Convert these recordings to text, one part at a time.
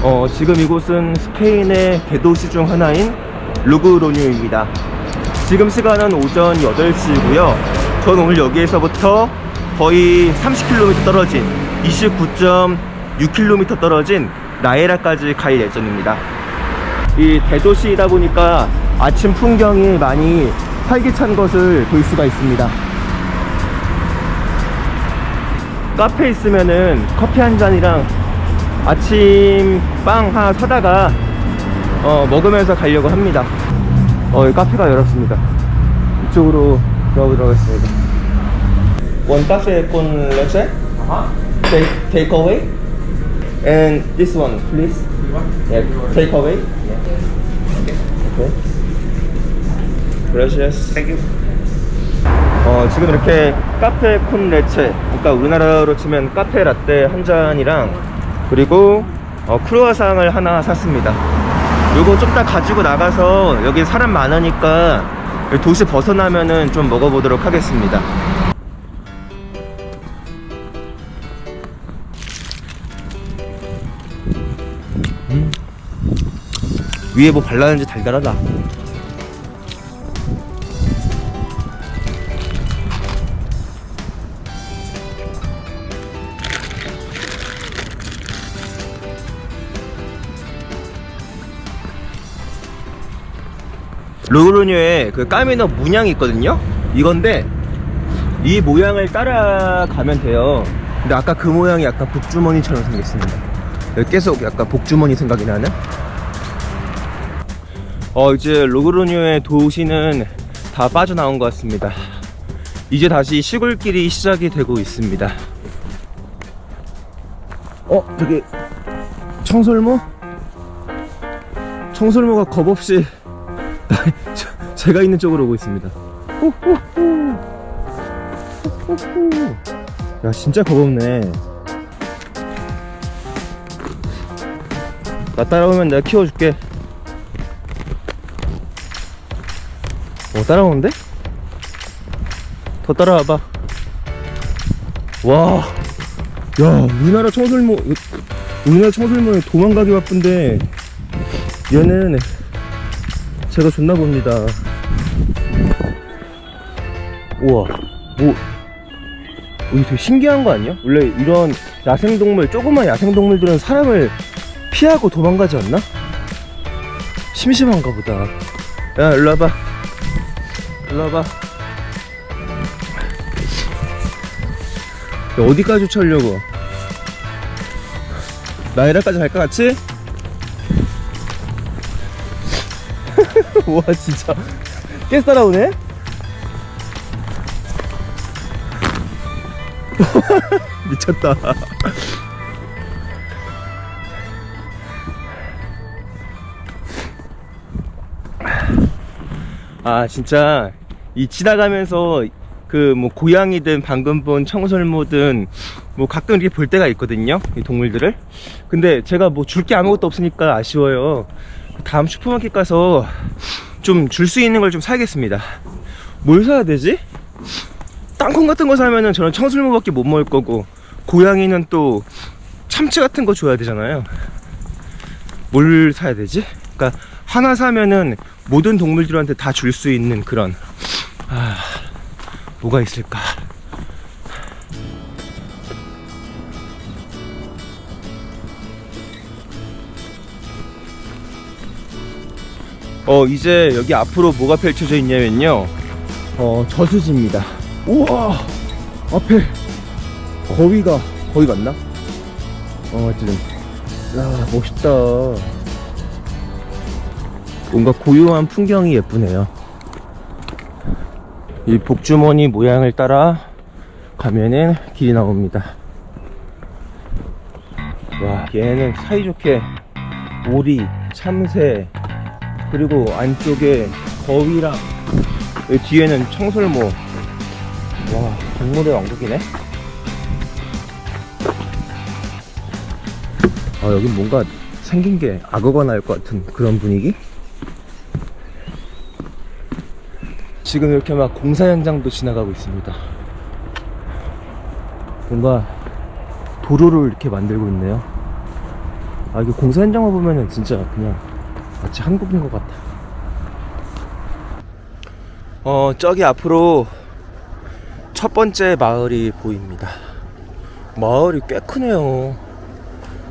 어, 지금 이곳은 스페인의 대도시 중 하나인 루그로뉴입니다. 지금 시간은 오전 8시고요. 전 오늘 여기에서부터 거의 30km 떨어진 29.6km 떨어진 나에라까지 갈 예정입니다. 이 대도시이다 보니까 아침 풍경이 많이 활기찬 것을 볼 수가 있습니다. 카페에 있으면은 커피 한 잔이랑 아침 빵 하나 사다가 어, 먹으면서 가려고 합니다. 어, 이 카페가 열었습니다. 이쪽으로 들어보도록 하겠습니다. 원 카페 con leche? Take, take away? And this one, please. Yeah, take away. Okay. Gracias. Thank you. 어, 지금 이렇게 카페 콘 레체, 그러니까 우리나라로 치면 카페 라떼 한 잔이랑 그리고 어, 크루아상을 하나 샀습니다. 요거 좀더 가지고 나가서 여기 사람 많으니까 도시 벗어나면은 좀 먹어보도록 하겠습니다. 음. 위에 뭐 발랐는지 달달하다. 로그로뉴에 그 까미너 문양이 있거든요. 이건데 이 모양을 따라가면 돼요. 근데 아까 그 모양이 약간 복주머니처럼 생겼습니다. 계속 약간 복주머니 생각이 나는. 어 이제 로그로뉴의 도시는 다 빠져나온 것 같습니다. 이제 다시 시골길이 시작이 되고 있습니다. 어 저기 청설모? 청설모가 겁없이 저- 제가 있는 쪽으로 오고 있습니다. 야 진짜 겁없네. 나 따라오면 내가 키워줄게. 어 따라오는데? 더 따라와봐. 와, 야 우리나라 청설모 우리나라 청설모에 도망가기 바쁜데 얘는 제가 줬나 봅니다. 우와, 뭐, 이게 되게 신기한 거 아니야? 원래 이런 야생동물, 조그만 야생동물들은 사람을 피하고 도망가지 않나? 심심한가 보다. 야, 일로 와봐. 일로 와봐. 야, 어디까지 쫓아오려고? 나이라까지 갈까, 같이? 와 진짜. 깨 따라오네? 미쳤다. 아 진짜. 이 지나가면서 그 뭐 고양이든 방금 본 청설모든 뭐 가끔 이렇게 볼 때가 있거든요 이 동물들을. 근데 제가 뭐 줄 게 아무것도 없으니까 아쉬워요 다음 슈퍼마켓 가서 좀 줄 수 있는 걸 좀 사야겠습니다. 뭘 사야 되지? 땅콩 같은 거 사면은 저는 청술모밖에 못 먹을 거고 고양이는 또 참치 같은 거 줘야 되잖아요. 뭘 사야 되지? 그러니까 하나 사면은 모든 동물들한테 다 줄 수 있는 그런 아 뭐가 있을까? 어 이제 여기 앞으로 뭐가 펼쳐져 있냐면요. 어 저수지입니다. 우와! 앞에 거위가 거위 맞나? 어 어쨌든 야 멋있다. 뭔가 고요한 풍경이 예쁘네요. 이 복주머니 모양을 따라 가면은 길이 나옵니다. 와 얘는 사이좋게 오리 참새 그리고 안쪽에 거위랑 여기 뒤에는 청설모. 와 동물의 왕국이네? 아 여긴 뭔가 생긴 게 악어가 나올 것 같은 그런 분위기? 지금 이렇게 막 공사 현장도 지나가고 있습니다. 뭔가 도로를 이렇게 만들고 있네요. 아 이게 공사 현장을 보면은 진짜 그냥 마치 한국인 것 같아. 어 저기 앞으로 첫 번째 마을이 보입니다. 마을이 꽤 크네요.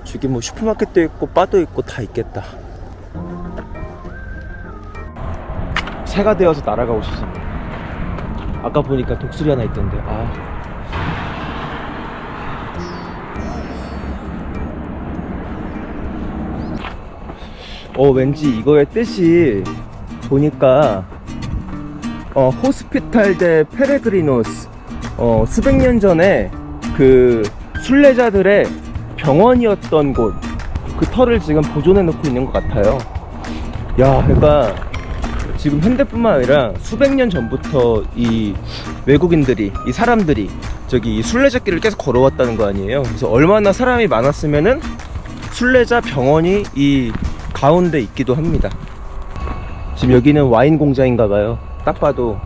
저기 뭐 슈퍼마켓도 있고 바도 있고 다 있겠다. 새가 되어서 날아가고 싶습니다. 아까 보니까 독수리 하나 있던데. 아 어, 왠지 이거의 뜻이 보니까 어, 호스피탈 대 페레그리노스 어, 수백 년 전에 그 순례자들의 병원이었던 곳그 터를 지금 보존해 놓고 있는 것 같아요. 야, 그러니까 지금 현대뿐만 아니라 수백 년 전부터 이 외국인들이 이 사람들이 저기 이 순례자길을 계속 걸어왔다는 거 아니에요. 그래서 얼마나 사람이 많았으면은 순례자 병원이 이 가운데 있기도 합니다. 지금 여기는 와인 공장인가 봐요. 딱 봐도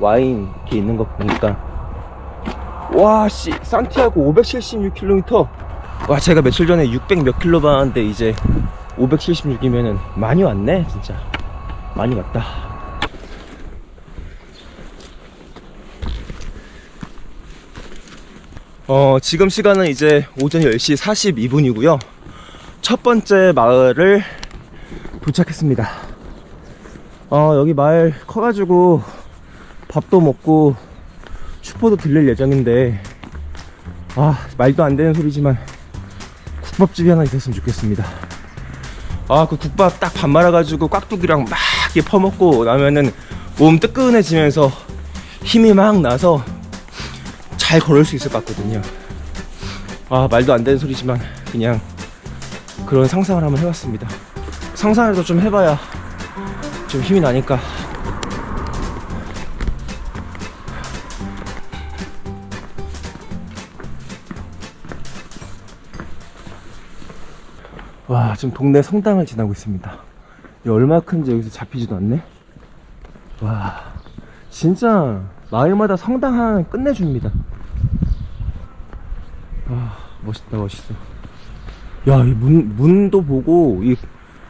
와인 이렇게 있는 거 보니까 와, 씨, 산티아고 576km. 와, 제가 며칠 전에 600 몇 킬로 봤는데 이제 576이면은 많이 왔네, 진짜. 많이 왔다. 어, 지금 시간은 이제 오전 10시 42분이고요. 첫 번째 마을을 도착했습니다. 어, 여기 마을 커가지고 밥도 먹고 슈퍼도 들릴 예정인데, 아, 말도 안 되는 소리지만 국밥집이 하나 있었으면 좋겠습니다. 아, 그 국밥 딱 밥 말아가지고 깍두기랑 막 이렇게 퍼먹고 나면은 몸 뜨끈해지면서 힘이 막 나서 잘 걸을 수 있을 것 같거든요. 아, 말도 안 되는 소리지만 그냥 그런 상상을 한번 해봤습니다. 상상이라도 좀 해봐야 좀 힘이 나니까. 와, 지금 동네 성당을 지나고 있습니다. 이 얼마 큰지 여기서 잡히지도 않네? 와, 진짜 마을마다 성당 하나 끝내줍니다. 와, 멋있다, 멋있어. 야, 이 문, 문도 보고, 이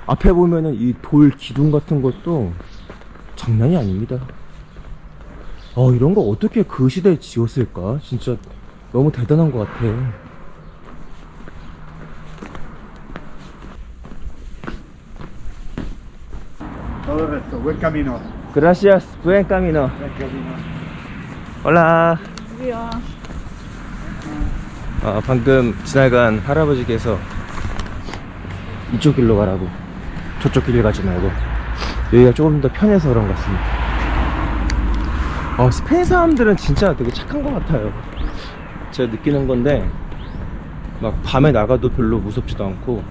앞에 보면은 이 돌 기둥 같은 것도 장난이 아닙니다. 어, 이런 거 어떻게 그 시대에 지었을까? 진짜 너무 대단한 것 같아. Gracias, buen camino. Buen camino. Hola. 아, 방금 지나간 할아버지께서 이쪽 길로 가라고 저쪽 길을 가지 말고 여기가 조금 더 편해서 그런 것 같습니다. 어, 스페인 사람들은 진짜 되게 착한 것 같아요. 제가 느끼는 건데 막 밤에 나가도 별로 무섭지도 않고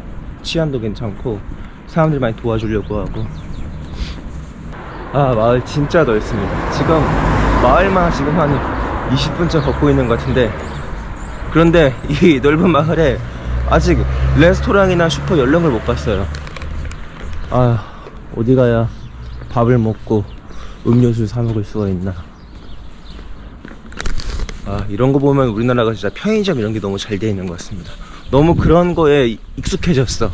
치안도 괜찮고 사람들 많이 도와주려고 하고 아 마을 진짜 넓습니다 지금 마을만 지금 한 20분째 걷고 있는 것 같은데 그런데 이 넓은 마을에 아직 레스토랑이나 슈퍼 연령을 못 봤어요 아 어디 가야 밥을 먹고 음료수를 사 먹을 수가 있나 아 이런 거 보면 우리나라가 진짜 편의점 이런 게 너무 잘 돼 있는 것 같습니다 너무 그런 거에 익숙해졌어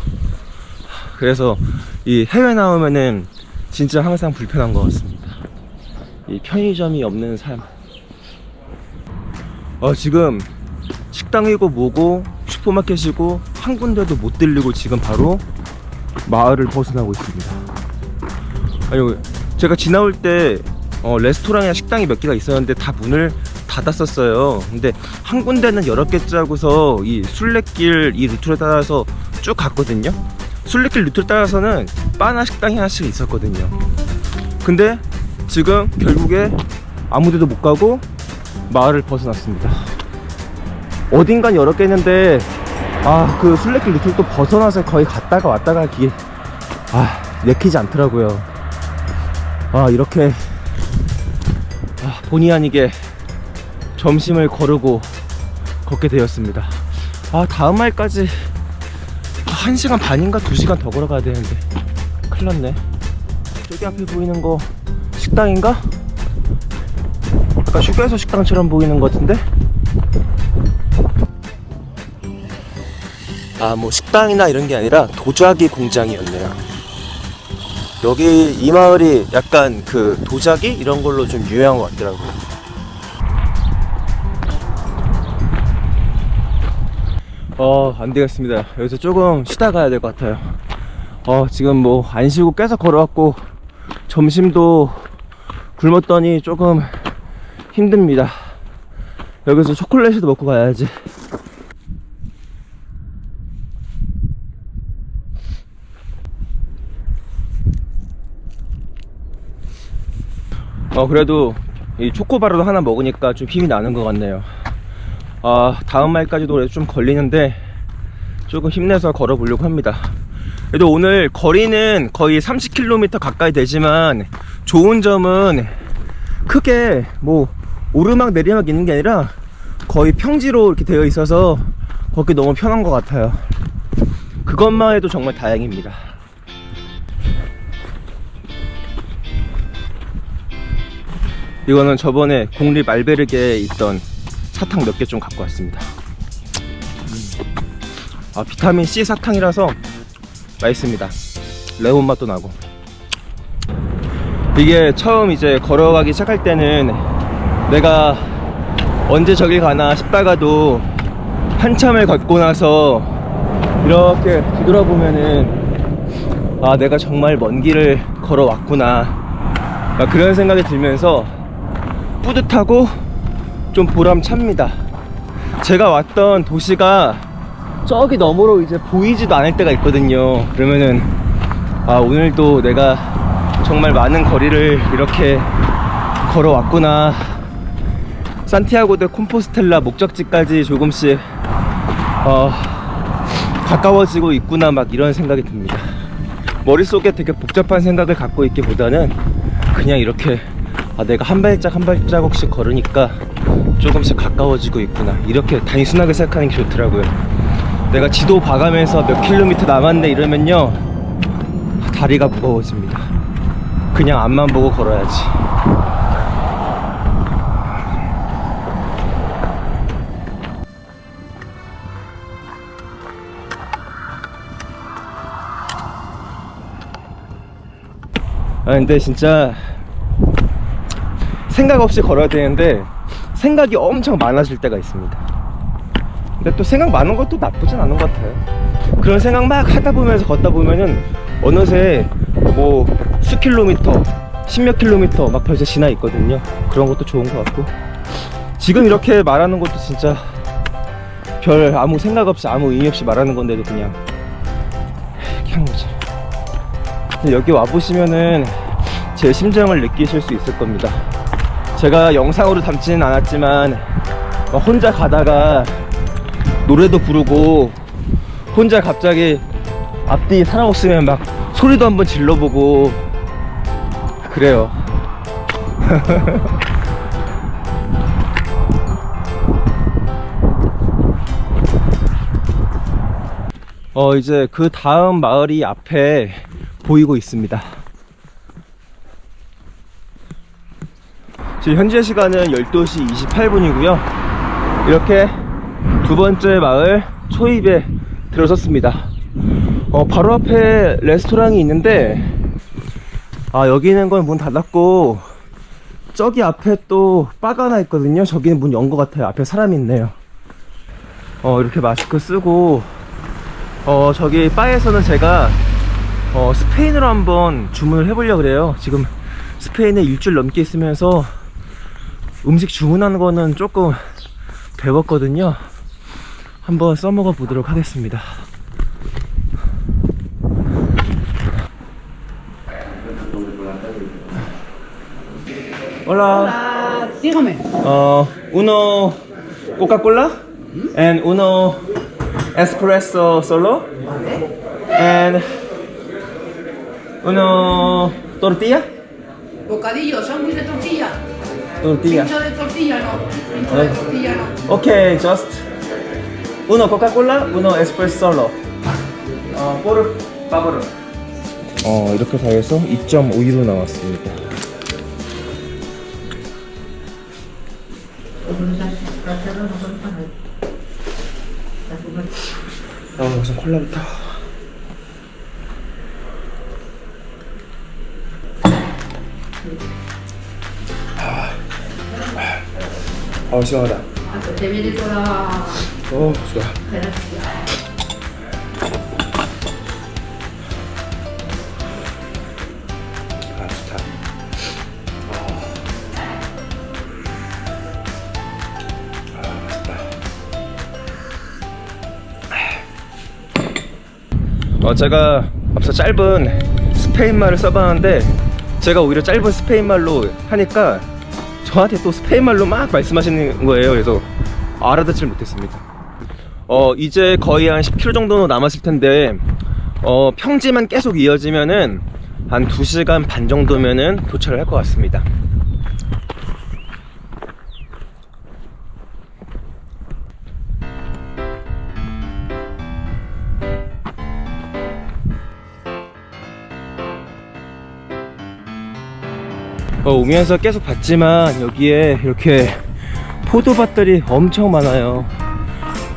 그래서 이 해외 나오면은 진짜 항상 불편한 것 같습니다. 이 편의점이 없는 삶. 어, 지금 식당이고 뭐고 슈퍼마켓이고 한 군데도 못 들리고 지금 바로 마을을 벗어나고 있습니다. 아니, 제가 지나올 때 어, 레스토랑이나 식당이 몇 개가 있었는데 다 문을 닫았었어요. 근데 한 군데는 여러 개째 하고서 이 순례길 이 루트를 따라서 쭉 갔거든요. 순례길 루트를 따라서는 바나 식당이 하나씩 있었거든요. 근데 지금 결국에 아무데도 못 가고 마을을 벗어났습니다. 어딘간 여러 개 있는데 아그 순례길 루트를 또 벗어나서 거의 갔다가 왔다가 기게 아 내키지 않더라고요. 아 이렇게 아, 본의 아니게 점심을 거르고 걷게 되었습니다. 아 다음 말까지 1시간 반인가 2시간 더 걸어가야 되는데 큰일 났네 저기 앞에 보이는 거 식당인가? 아까 휴게소 식당처럼 보이는 것 같은데? 아, 뭐 식당이나 이런 게 아니라 도자기 공장이었네요. 여기 이 마을이 약간 그 도자기 이런 걸로 좀 유명한 것 같더라고요. 어, 안 되겠습니다. 여기서 조금 쉬다 가야 될 것 같아요. 어, 지금 뭐 안 쉬고 계속 걸어왔고 점심도 굶었더니 조금 힘듭니다. 여기서 초콜릿도 먹고 가야지. 어, 그래도 이 초코바르도 하나 먹으니까 좀 힘이 나는 것 같네요. 아, 다음 말까지도 그래도 좀 걸리는데 조금 힘내서 걸어보려고 합니다. 그래도 오늘 거리는 거의 30km 가까이 되지만 좋은 점은 크게 뭐 오르막 내리막 있는 게 아니라 거의 평지로 이렇게 되어 있어서 걷기 너무 편한 것 같아요. 그것만 해도 정말 다행입니다. 이거는 저번에 공립 알베르게에 있던 사탕 몇 개 좀 갖고 왔습니다. 음. 아, 비타민 C 사탕이라서 맛있습니다. 레몬 맛도 나고. 이게 처음 이제 걸어가기 시작할 때는 내가 언제 저길 가나 싶다가도 한참을 걷고 나서 이렇게 뒤돌아보면은 아, 내가 정말 먼 길을 걸어왔구나. 막 그런 생각이 들면서 뿌듯하고 좀 보람찹니다. 제가 왔던 도시가 저기 너머로 이제 보이지도 않을 때가 있거든요. 그러면은 아 오늘도 내가 정말 많은 거리를 이렇게 걸어왔구나. 산티아고 데 콤포스텔라 목적지까지 조금씩 어, 가까워지고 있구나 막 이런 생각이 듭니다. 머릿속에 되게 복잡한 생각을 갖고 있기보다는 그냥 이렇게 아, 내가 한 발짝 한 발자국씩 걸으니까 조금씩 가까워지고 있구나. 이렇게 단순하게 생각하는 게 좋더라고요. 내가 지도 봐가면서 몇 킬로미터 남았네 이러면요. 다리가 무거워집니다. 그냥 앞만 보고 걸어야지. 아 근데 진짜 생각 없이 걸어야 되는데 생각이 엄청 많아질 때가 있습니다. 근데 또 생각 많은 것도 나쁘진 않은 것 같아요. 그런 생각 막 하다 보면서 걷다 보면은 어느새 뭐 수 킬로미터, 십몇 킬로미터 막 벌써 지나 있거든요. 그런 것도 좋은 것 같고 지금 이렇게 말하는 것도 진짜 별 아무 생각 없이 아무 의미 없이 말하는 건데도 그냥 이렇게 하는 거죠. 여기 와 보시면은 제 심정을 느끼실 수 있을 겁니다. 제가 영상으로 담지는 않았지만 막 혼자 가다가 노래도 부르고 혼자 갑자기 앞뒤 사람 없으면 막 소리도 한번 질러보고 그래요. 어 이제 그 다음 마을이 앞에 보이고 있습니다. 지금 현재 시간은 12시 28분이고요. 이렇게 두 번째 마을 초입에 들어섰습니다. 어, 바로 앞에 레스토랑이 있는데, 아, 여기는 건 문 닫았고, 저기 앞에 또 바가 하나 있거든요. 저기는 문 연 것 같아요. 앞에 사람이 있네요. 어, 이렇게 마스크 쓰고, 어, 저기 바에서는 제가, 어, 스페인어로 한번 주문을 해보려고 그래요. 지금 스페인에 일주일 넘게 있으면서 음식 주문하는 거는 조금 배웠거든요. 한번 써먹어 보도록 하겠습니다. Hola. Ah, dígame. Uh, uno Coca-Cola and uno espresso solo and uno tortilla. Bocadillo, sándwich de tortilla. Tortilla. Pincho de tortilla no. Pincho Eh. de tortilla no. Okay, just uno Coca-Cola, uno espresso solo. 어, por favor. 어, 이렇게 다 해서 2.5유로 나왔습니다. 어, 우선 콜라부터. 아, 아, 시원하다. Viene toda. 어, 좋아. 아, 좋다. 아, 아, 맛있다. 어, 제가 앞서 짧은 스페인말을 써봤는데 제가 오히려 짧은 스페인말로 하니까 저한테 또 스페인말로 막 말씀하시는 거예요. 그래서 알아듣질 못했습니다. 어, 이제 거의 한 10km 정도 남았을 텐데 어, 평지만 계속 이어지면은 한 2시간 반 정도면은 도착을 할 것 같습니다. 오면서 계속 봤지만 여기에 이렇게 포도밭들이 엄청 많아요.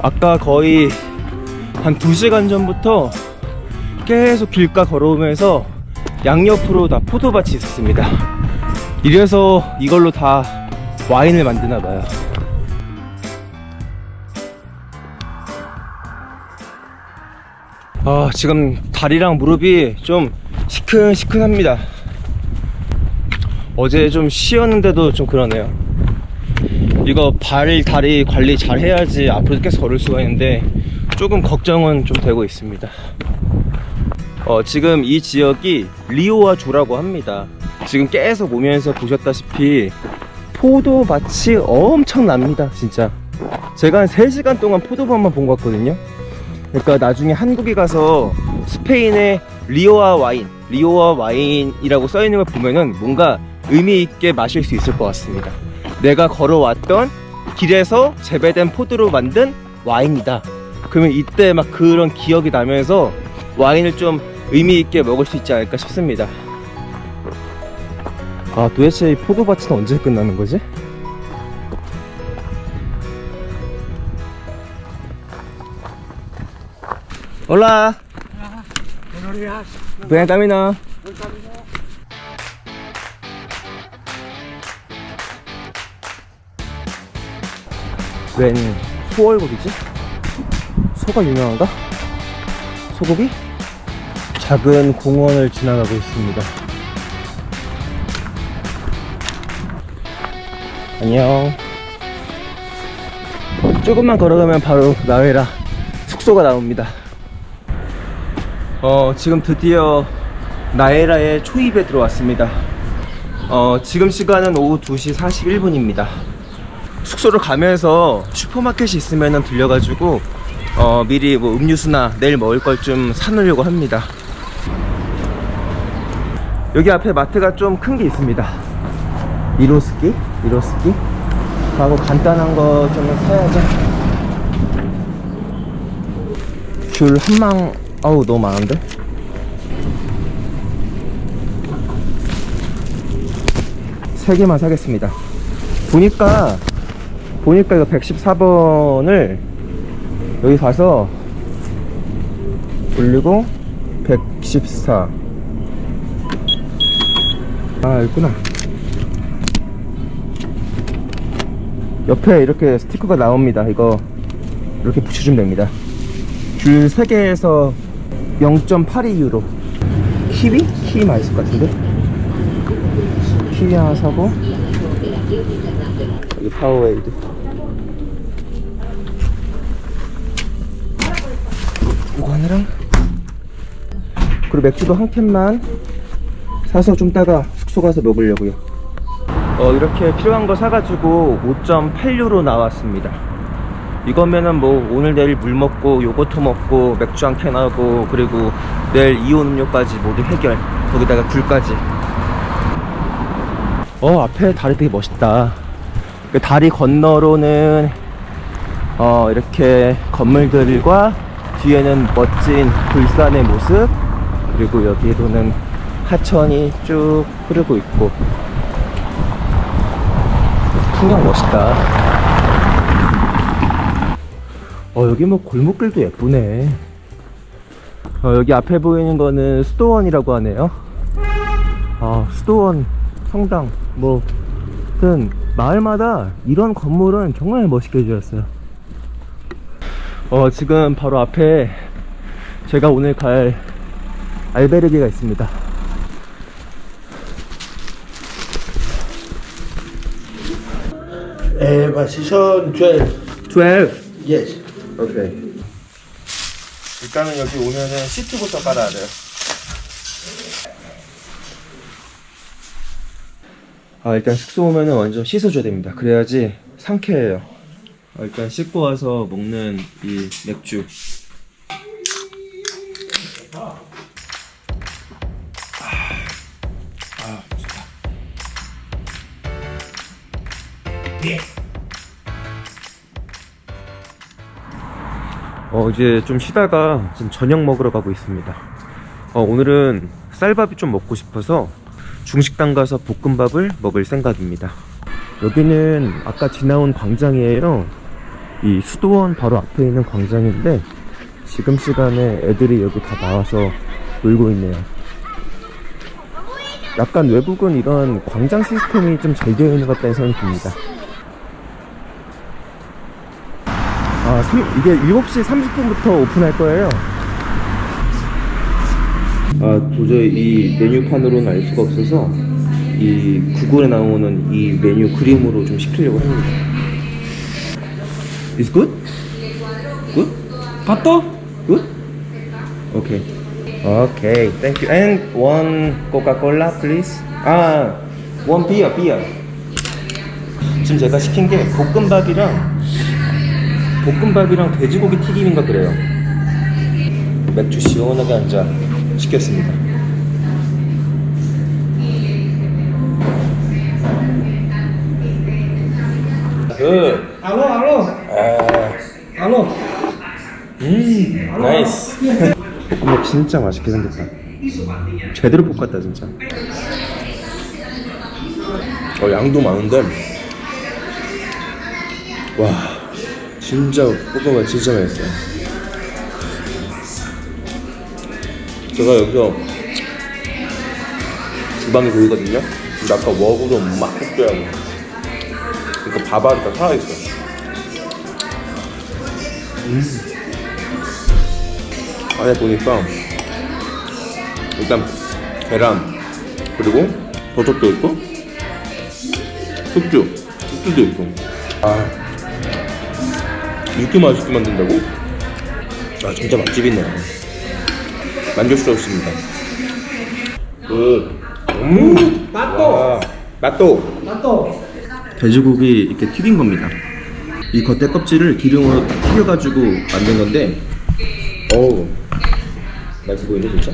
아까 거의 한 2시간 전부터 계속 길가 걸어오면서 양옆으로 다 포도밭이 있었습니다. 이래서 이걸로 다 와인을 만드나 봐요. 아, 지금 다리랑 무릎이 좀 시큰시큰합니다. 어제 좀 쉬었는데도 좀 그러네요. 이거 발, 다리 관리 잘 해야지 앞으로 계속 걸을 수가 있는데 조금 걱정은 좀 되고 있습니다. 어, 지금 이 지역이 리오아주라고 합니다. 지금 계속 오면서 보셨다시피 포도밭이 엄청납니다, 진짜. 제가 한 3시간 동안 포도밭만 본 것 같거든요. 그러니까 나중에 한국에 가서 스페인의 리오아 와인, 리오아 와인이라고 써있는 걸 보면은 뭔가 의미 있게 마실 수 있을 것 같습니다. 내가 걸어왔던 길에서 재배된 포도로 만든 와인이다. 그러면 이때 막 그런 기억이 나면서 와인을 좀 의미 있게 먹을 수 있지 않을까 싶습니다. 아, 도대체 이 포도밭은 언제 끝나는 거지? Hola. Buen 웬 소월곡이지? 소가 유명한가? 소고기? 작은 공원을 지나가고 있습니다. 안녕. 조금만 걸어가면 바로 나웨라 숙소가 나옵니다. 어, 지금 드디어 나에라의 초입에 들어왔습니다. 어, 지금 시간은 오후 2시 41분입니다. 숙소를 가면서 슈퍼마켓이 있으면 들려가지고 어, 미리 뭐 음료수나 내일 먹을 걸 좀 사놓으려고 합니다. 여기 앞에 마트가 좀 큰 게 있습니다. 이로스키, 이로스키 하고 간단한 거 좀 사야죠. 귤 한망 아우 너무 많은데? 세 개만 사겠습니다. 보니까 보니까 이거 114번을 여기 가서 올리고 114. 아 있구나. 옆에 이렇게 스티커가 나옵니다. 이거 이렇게 붙여주면 됩니다. 귤 3개에서 0.82유로. 키위? 키위 맛있을 것 같은데? 키위 하나 사고 여기 파워웨이드 이거 하나랑? 그리고 맥주도 한 캔만 사서 좀 따가 숙소 가서 먹으려고요. 어 이렇게 필요한 거 사가지고 5.8유로 나왔습니다. 이거면은 뭐 오늘 내일 물 먹고 요거트 먹고 맥주 한 캔 하고 그리고 내일 이온 음료까지 모두 해결. 거기다가 굴까지. 어 앞에 다리 되게 멋있다. 그 다리 건너로는 어 이렇게 건물들과 뒤에는 멋진 불산의 모습 그리고 여기로는 하천이 쭉 흐르고 있고 풍경 멋있다 어 여기 뭐 골목길도 예쁘네 어, 여기 앞에 보이는 거는 수도원이라고 하네요. 아, 수도원, 성당, 뭐, 든 마을마다 이런 건물은 정말 멋있게 지었어요. 어, 지금 바로 앞에 제가 오늘 갈 알베르게가 있습니다. Uh, position 12. 12. Yes. 오케이. 일단은 여기 오면은 시트부터 깔아야 돼요. 아 일단 숙소 오면은 완전 씻어줘야 됩니다. 그래야지 상쾌해요. 아, 일단 씻고 와서 먹는 이 맥주. 아, 좋다. 어, 이제 좀 쉬다가 지금 저녁 먹으러 가고 있습니다. 어, 오늘은 쌀밥이 좀 먹고 싶어서 중식당 가서 볶음밥을 먹을 생각입니다. 여기는 아까 지나온 광장이에요. 이 수도원 바로 앞에 있는 광장인데 지금 시간에 애들이 여기 다 나와서 놀고 있네요. 약간 외국은 이런 광장 시스템이 좀 잘 되어 있는 것 같다는 생각이 듭니다. 아, 삼- 이게 7시 30분부터 오픈할 거예요. 아, 도저히 이 메뉴판으로는 알 수가 없어서 이 구글에 나오는 이 메뉴 그림으로 좀 시키려고 합니다. Is good? Good? Pato? Good? Okay. Okay, thank you. And one Coca-Cola, please. 아, one beer, beer. 지금 제가 시킨 게 볶음밥이랑 볶음밥이랑 돼지고기 튀김인가 그래요. 맥주 시원하게 한 잔 시켰습니다. 그, Alo, alo. 아, Alo. 음, 나이스. 볶음밥 진짜 맛있게 생겼다. 제대로 볶았다 진짜. 어 양도 많은데 와 진짜 볶음밥 진짜 맛있어요. 제가 여기서 주방에 보이거든요. 근데 아까 웍으로 막 했더라고. 그러니까 밥알이 다 살아있어. 안에 보니까 일단 계란 그리고 버섯도 있고 숙주 숙주도 있고 아 이렇게 맛있게 만든다고? 아 진짜 맛집이네 만족스럽습니다 그 음, 맛도. 맛도 Pato. 돼지고기 이렇게 튀긴 겁니다. 이 겉에 껍질을 기름으로 튀겨가지고 만든 건데, 어우, 맛있어 보이네, 진짜.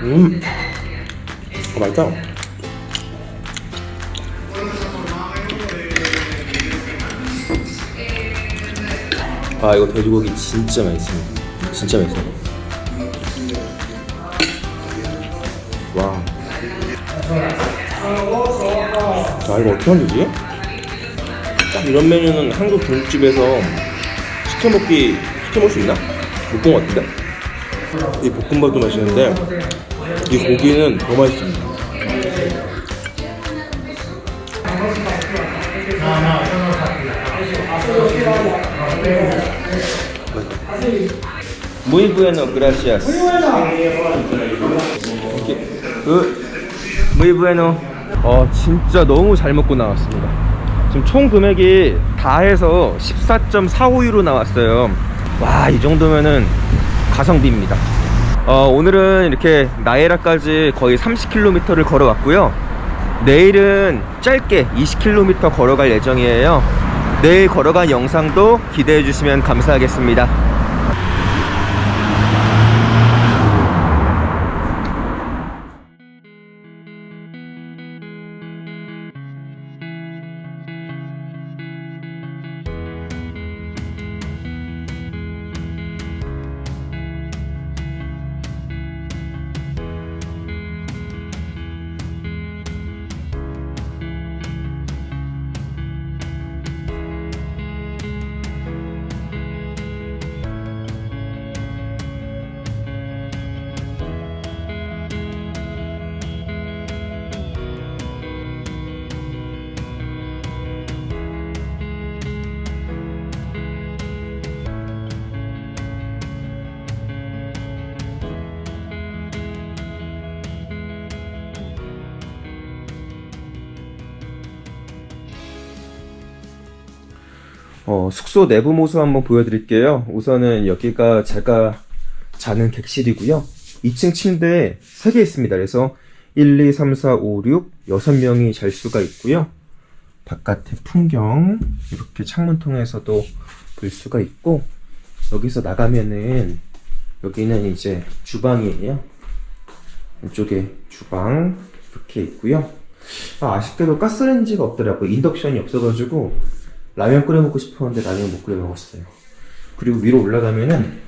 음, 어, 맛있다. 아, 이거 돼지고기 진짜 맛있습니다. 진짜 맛있어. 와. 아 이거 어떻게 만들지? 딱 이런 메뉴는 한국 중국집에서 시켜 먹기 시켜 먹을 수 있나? 못본것 같은데? 이 볶음밥도 맛있는데 이 고기는 더 맛있습니다. Muy bueno, gracias. 이렇게 그 muy bueno. 어 진짜 너무 잘 먹고 나왔습니다. 지금 총 금액이 다 해서 14.45유로 나왔어요. 와 이 정도면은 가성비입니다. 어, 오늘은 이렇게 나에라까지 거의 30km를 걸어왔고요. 내일은 짧게 20km 걸어갈 예정이에요. 내일 걸어간 영상도 기대해 주시면 감사하겠습니다. 어, 숙소 내부 모습 한번 보여드릴게요. 우선은 여기가 제가 자는 객실이고요. 2층 침대 3개 있습니다. 그래서 1, 2, 3, 4, 5, 6, 6명이 잘 수가 있고요. 바깥의 풍경 이렇게 창문 통해서도 볼 수가 있고 여기서 나가면은 여기는 이제 주방이에요. 이쪽에 주방 이렇게 있고요. 아, 아쉽게도 가스레인지가 없더라고요. 인덕션이 없어가지고 라면 끓여 먹고 싶었는데 라면 못 끓여 먹었어요. 그리고 위로 올라가면은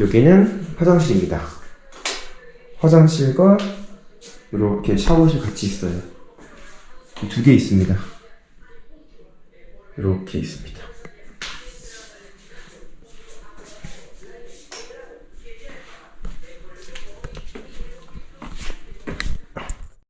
여기는 화장실입니다. 화장실과 이렇게 샤워실 같이 있어요. 두 개 있습니다. 이렇게 있습니다.